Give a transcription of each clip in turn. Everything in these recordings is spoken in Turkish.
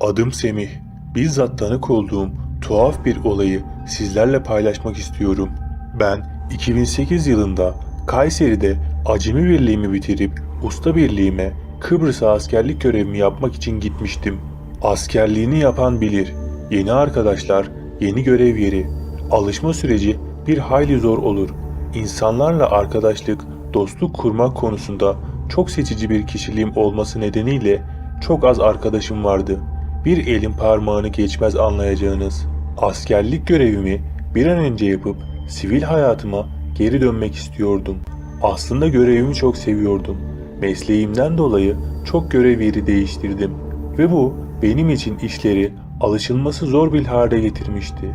Adım Semih. Bizzat tanık olduğum tuhaf bir olayı sizlerle paylaşmak istiyorum. Ben 2008 yılında Kayseri'de acemi birliğimi bitirip usta birliğime Kıbrıs'a askerlik görevimi yapmak için gitmiştim. Askerliğini yapan bilir. Yeni arkadaşlar, yeni görev yeri. Alışma süreci bir hayli zor olur. İnsanlarla arkadaşlık, dostluk kurmak konusunda çok seçici bir kişiliğim olması nedeniyle çok az arkadaşım vardı. Bir elin parmağını geçmez anlayacağınız. Askerlik görevimi bir an önce yapıp sivil hayatıma geri dönmek istiyordum. Aslında görevimi çok seviyordum. Mesleğimden dolayı çok görev yeri değiştirdim ve bu benim için işleri alışılması zor bir hale getirmişti.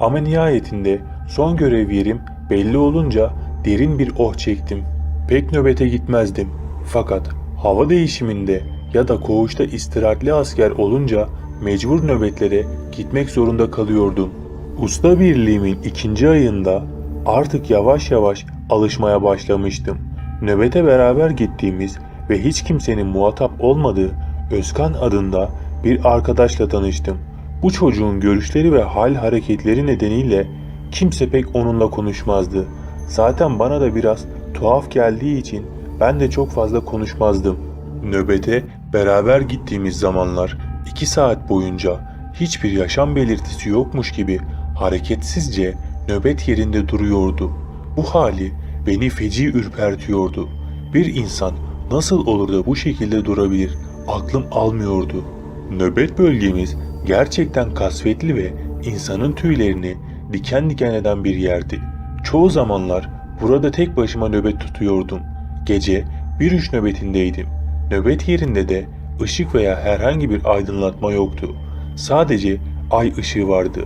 Ama nihayetinde son görev yerim belli olunca derin bir oh çektim. Pek nöbete gitmezdim. Fakat hava değişiminde ya da koğuşta istirahatli asker olunca mecbur nöbetlere gitmek zorunda kalıyordum. Usta birliğimin ikinci ayında artık yavaş yavaş alışmaya başlamıştım. Nöbete beraber gittiğimiz ve hiç kimsenin muhatap olmadığı Özkan adında bir arkadaşla tanıştım. Bu çocuğun görüşleri ve hal hareketleri nedeniyle kimse pek onunla konuşmazdı. Zaten bana da biraz tuhaf geldiği için ben de çok fazla konuşmazdım. Nöbete beraber gittiğimiz zamanlar iki saat boyunca hiçbir yaşam belirtisi yokmuş gibi hareketsizce nöbet yerinde duruyordu. Bu hali beni feci ürpertiyordu. Bir insan nasıl olur da bu şekilde durabilir aklım almıyordu. Nöbet bölgemiz gerçekten kasvetli ve insanın tüylerini diken diken eden bir yerdi. Çoğu zamanlar burada tek başıma nöbet tutuyordum. Gece bir üç nöbetindeydim. Nöbet yerinde de ışık veya herhangi bir aydınlatma yoktu. Sadece ay ışığı vardı.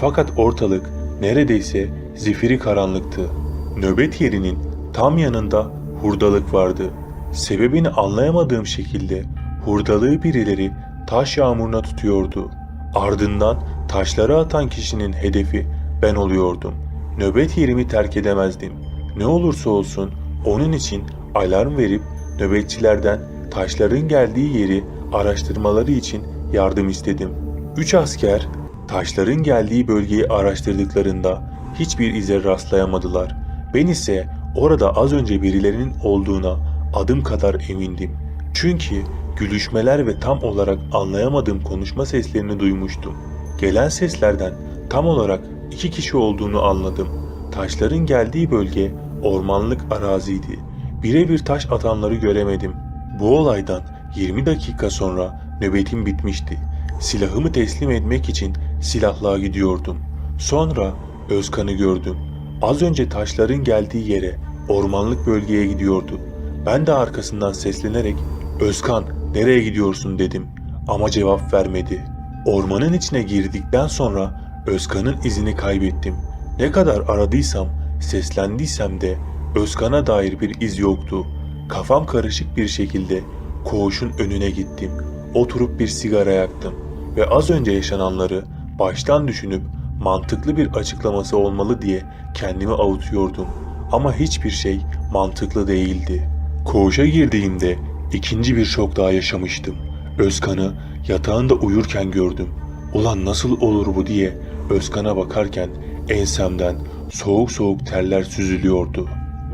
Fakat ortalık neredeyse zifiri karanlıktı. Nöbet yerinin tam yanında hurdalık vardı. Sebebini anlayamadığım şekilde hurdalığı birileri taş yağmuruna tutuyordu. Ardından taşları atan kişinin hedefi ben oluyordum. Nöbet yerimi terk edemezdim. Ne olursa olsun onun için alarm verip nöbetçilerden taşların geldiği yeri araştırmaları için yardım istedim. Üç asker taşların geldiği bölgeyi araştırdıklarında hiçbir ize rastlayamadılar. Ben ise orada az önce birilerinin olduğuna adım kadar emindim. Çünkü gülüşmeler ve tam olarak anlayamadığım konuşma seslerini duymuştum. Gelen seslerden tam olarak iki kişi olduğunu anladım. Taşların geldiği bölge ormanlık araziydi. Birebir taş atanları göremedim. Bu olaydan 20 dakika sonra nöbetim bitmişti. Silahımı teslim etmek için silahlığa gidiyordum. Sonra Özkan'ı gördüm. Az önce taşların geldiği yere, ormanlık bölgeye gidiyordu. Ben de arkasından seslenerek "Özkan, nereye gidiyorsun?" dedim ama cevap vermedi. Ormanın içine girdikten sonra Özkan'ın izini kaybettim. Ne kadar aradıysam, seslendiysem de Özkan'a dair bir iz yoktu. Kafam karışık bir şekilde koğuşun önüne gittim. Oturup bir sigara yaktım ve az önce yaşananları baştan düşünüp mantıklı bir açıklaması olmalı diye kendimi avutuyordum. Ama hiçbir şey mantıklı değildi. Koğuşa girdiğimde ikinci bir şok daha yaşamıştım. Özkan'ı yatağında uyurken gördüm. Ulan nasıl olur bu diye Özkan'a bakarken ensemden soğuk soğuk terler süzülüyordu.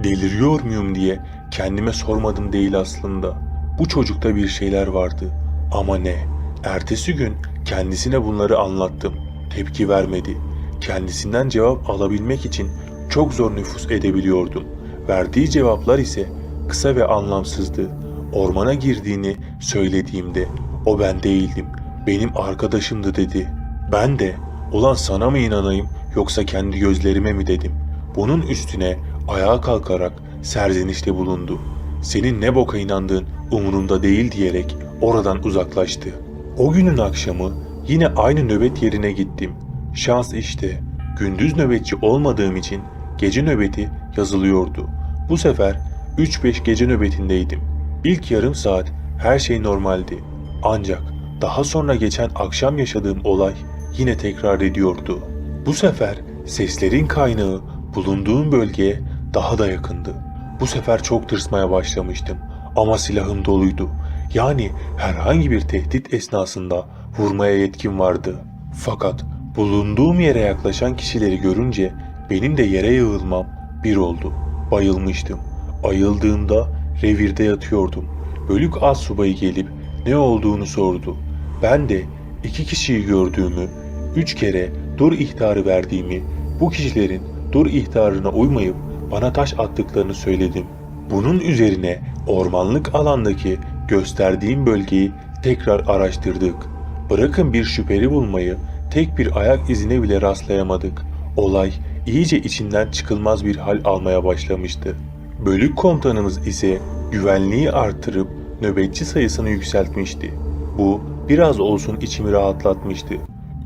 Deliriyor muyum diye kendime sormadım değil aslında. Bu çocukta bir şeyler vardı. Ama ne? Ertesi gün kendisine bunları anlattım. Tepki vermedi. Kendisinden cevap alabilmek için çok zor nüfus edebiliyordum. Verdiği cevaplar ise kısa ve anlamsızdı. Ormana girdiğini söylediğimde o ben değildim, benim arkadaşımdı dedi. Ben de ulan sana mı inanayım yoksa kendi gözlerime mi dedim. Bunun üstüne ayağa kalkarak serzenişte bulundu. Senin ne boka inandığın umurumda değil diyerek oradan uzaklaştı. O günün akşamı yine aynı nöbet yerine gittim. Şans işte. Gündüz nöbetçi olmadığım için gece nöbeti yazılıyordu. Bu sefer 3-5 gece nöbetindeydim. İlk yarım saat her şey normaldi. Ancak daha sonra geçen akşam yaşadığım olay yine tekrar ediyordu. Bu sefer seslerin kaynağı bulunduğum bölgeye daha da yakındı. Bu sefer çok tırsmaya başlamıştım ama silahım doluydu. Yani herhangi bir tehdit esnasında vurmaya yetkim vardı. Fakat bulunduğum yere yaklaşan kişileri görünce benim de yere yığılmam bir oldu. Bayılmıştım. Ayıldığımda revirde yatıyordum. Bölük az subayı gelip ne olduğunu sordu. Ben de iki kişiyi gördüğümü, üç kere dur ihtarı verdiğimi, bu kişilerin dur ihtarına uymayıp bana taş attıklarını söyledim. Bunun üzerine ormanlık alandaki gösterdiğim bölgeyi tekrar araştırdık. Bırakın bir şüpheli bulmayı, tek bir ayak izine bile rastlayamadık. Olay iyice içinden çıkılmaz bir hal almaya başlamıştı. Bölük komutanımız ise güvenliği artırıp nöbetçi sayısını yükseltmişti. Bu biraz olsun içimi rahatlatmıştı.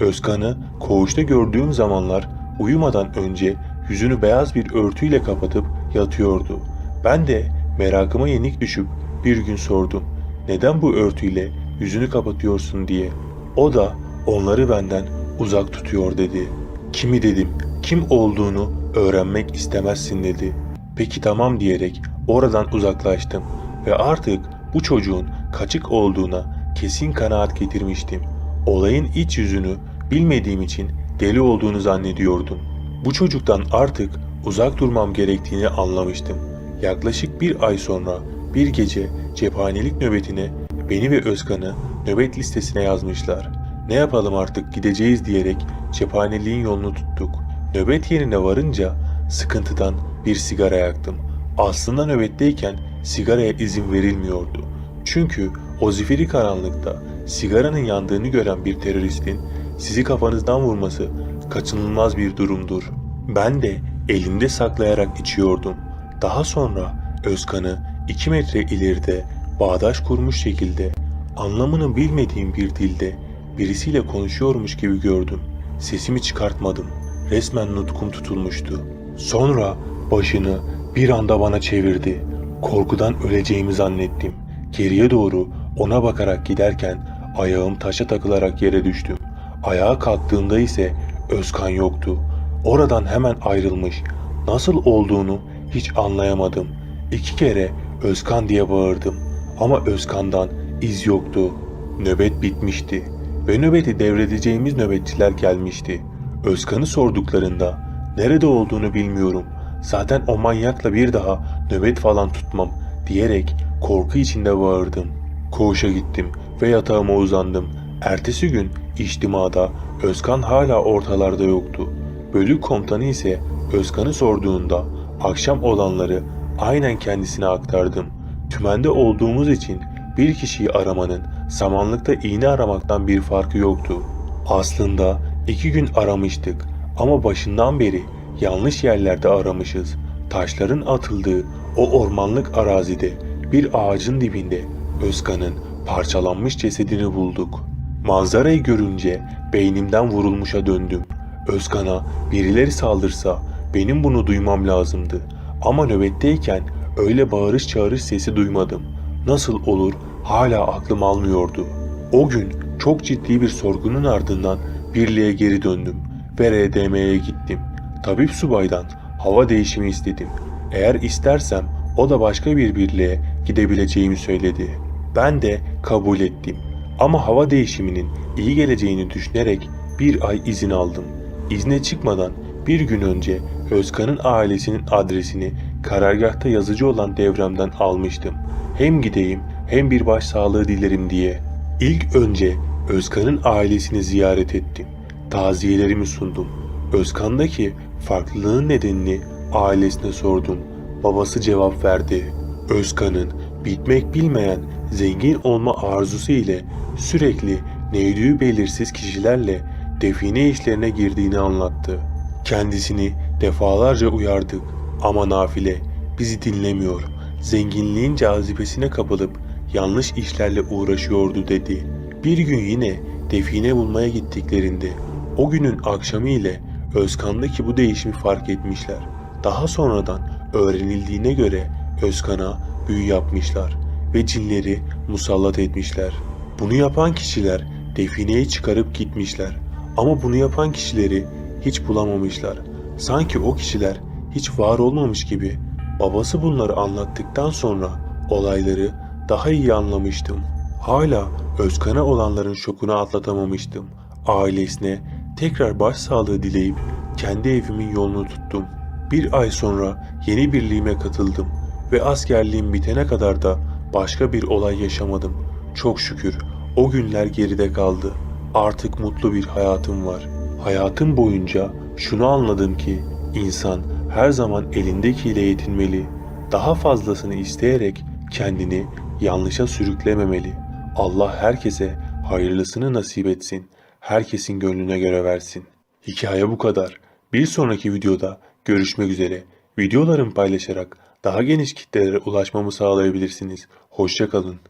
Özkan'ı koğuşta gördüğüm zamanlar uyumadan önce yüzünü beyaz bir örtüyle kapatıp yatıyordu. Ben de merakıma yenik düşüp bir gün sordum. Neden bu örtüyle yüzünü kapatıyorsun diye. O da onları benden uzak tutuyor dedi. Kimi dedim, kim olduğunu öğrenmek istemezsin dedi. Peki tamam diyerek oradan uzaklaştım ve artık bu çocuğun kaçık olduğuna kesin kanaat getirmiştim. Olayın iç yüzünü bilmediğim için deli olduğunu zannediyordum. Bu çocuktan artık uzak durmam gerektiğini anlamıştım. Yaklaşık bir ay sonra bir gece cephanelik nöbetine beni ve Özkan'ı nöbet listesine yazmışlar. Ne yapalım artık gideceğiz diyerek cephaneliğin yolunu tuttuk. Nöbet yerine varınca sıkıntıdan bir sigara yaktım. Aslında nöbetteyken sigaraya izin verilmiyordu. Çünkü o zifiri karanlıkta sigaranın yandığını gören bir teröristin sizi kafanızdan vurması kaçınılmaz bir durumdur. Ben de elimde saklayarak içiyordum. Daha sonra Özkan'ı iki metre ileride bağdaş kurmuş şekilde anlamını bilmediğim bir dilde birisiyle konuşuyormuş gibi gördüm. Sesimi çıkartmadım. Resmen nutkum tutulmuştu. Sonra başını bir anda bana çevirdi. Korkudan öleceğimi zannettim. Geriye doğru ona bakarak giderken ayağım taşa takılarak yere düştüm. Ayağa kalktığımda ise Özkan yoktu. Oradan hemen ayrılmış. Nasıl olduğunu hiç anlayamadım. İki kere Özkan diye bağırdım. Ama Özkan'dan iz yoktu. Nöbet bitmişti. Ve nöbeti devredeceğimiz nöbetçiler gelmişti. Özkan'ı sorduklarında nerede olduğunu bilmiyorum. Zaten o manyakla bir daha nöbet falan tutmam diyerek korku içinde bağırdım. Koğuşa gittim ve yatağıma uzandım. Ertesi gün içtimada Özkan hala ortalarda yoktu. Bölük komutanı ise Özkan'ı sorduğunda akşam olanları aynen kendisine aktardım. Tümende olduğumuz için bir kişiyi aramanın samanlıkta iğne aramaktan bir farkı yoktu. Aslında iki gün aramıştık ama başından beri yanlış yerlerde aramışız. Taşların atıldığı o ormanlık arazide bir ağacın dibinde Özkan'ın parçalanmış cesedini bulduk. Manzarayı görünce beynimden vurulmuşa döndüm. Özkan'a birileri saldırsa benim bunu duymam lazımdı. Ama nöbetteyken öyle bağırış çağırış sesi duymadım. Nasıl olur hala aklım almıyordu. O gün çok ciddi bir sorgunun ardından birliğe geri döndüm ve RDM'ye gittim. Tabip subaydan hava değişimi istedim. Eğer istersem o da başka bir birliğe gidebileceğimi söyledi. Ben de kabul ettim. Ama hava değişiminin iyi geleceğini düşünerek bir ay izin aldım. İzne çıkmadan bir gün önce Özkan'ın ailesinin adresini karargahta yazıcı olan devremden almıştım. Hem gideyim hem bir baş sağlığı dilerim diye. İlk önce Özkan'ın ailesini ziyaret ettim. Taziyelerimi sundum. Özkan'daki farklılığın nedenini ailesine sordum. Babası cevap verdi. Özkan'ın bitmek bilmeyen zengin olma arzusu ile sürekli neydiği belirsiz kişilerle define işlerine girdiğini anlattı. Kendisini defalarca uyardık ama nafile bizi dinlemiyor. Zenginliğin cazibesine kapılıp yanlış işlerle uğraşıyordu dedi. Bir gün yine define bulmaya gittiklerinde o günün akşamı ile Özkan'daki bu değişimi fark etmişler. Daha sonradan öğrenildiğine göre Özkan'a büyü yapmışlar ve cinleri musallat etmişler. Bunu yapan kişiler defineyi çıkarıp gitmişler. Ama bunu yapan kişileri hiç bulamamışlar. Sanki o kişiler hiç var olmamış gibi. Babası bunları anlattıktan sonra olayları daha iyi anlamıştım. Hala Özkan'a olanların şokunu atlatamamıştım. Ailesine tekrar başsağlığı dileyip kendi evimin yolunu tuttum. Bir ay sonra yeni birliğime katıldım ve askerliğim bitene kadar da başka bir olay yaşamadım. Çok şükür o günler geride kaldı. Artık mutlu bir hayatım var. Hayatım boyunca şunu anladım ki insan her zaman elindekiyle yetinmeli. Daha fazlasını isteyerek kendini yanlışa sürüklememeli. Allah herkese hayırlısını nasip etsin. Herkesin gönlüne göre versin. Hikaye bu kadar. Bir sonraki videoda görüşmek üzere. Videolarımı paylaşarak daha geniş kitlelere ulaşmamı sağlayabilirsiniz. Hoşçakalın.